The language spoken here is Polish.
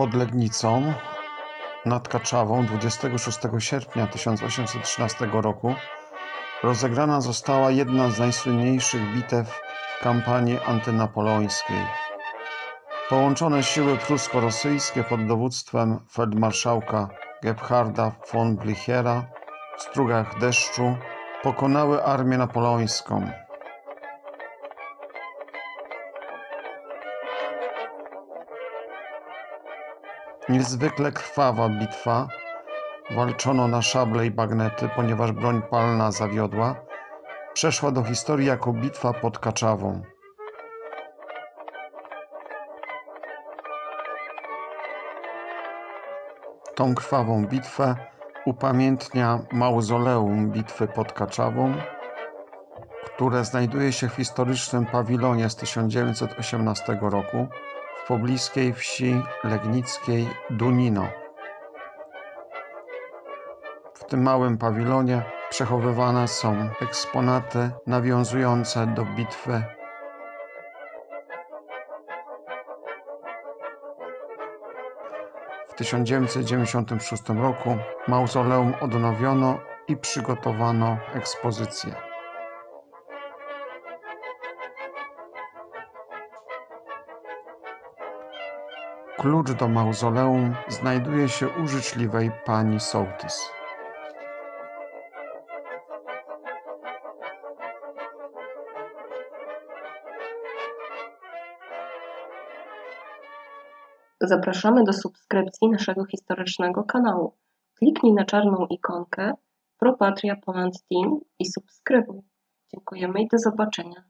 Pod Legnicą nad Kaczawą 26 sierpnia 1813 roku rozegrana została jedna z najsłynniejszych bitew kampanii antynapoleońskiej. Połączone siły prusko-rosyjskie pod dowództwem feldmarszałka Gebharda von Blichera w strugach deszczu pokonały armię napoleońską. Niezwykle krwawa bitwa. Walczono na szable i bagnety, ponieważ broń palna zawiodła. Przeszła do historii jako bitwa pod Kaczawą. Tą krwawą bitwę upamiętnia mauzoleum bitwy pod Kaczawą, które znajduje się w historycznym pawilonie z 1918 roku pobliskiej wsi legnickiej Dunino. W tym małym pawilonie przechowywane są eksponaty nawiązujące do bitwy. W 1996 roku mauzoleum odnowiono i przygotowano ekspozycję. Klucz do mauzoleum znajduje się u życzliwej pani sołtys. Zapraszamy do subskrypcji naszego historycznego kanału. Kliknij na czarną ikonkę Pro Patria Poland Team i subskrybuj. Dziękujemy i do zobaczenia.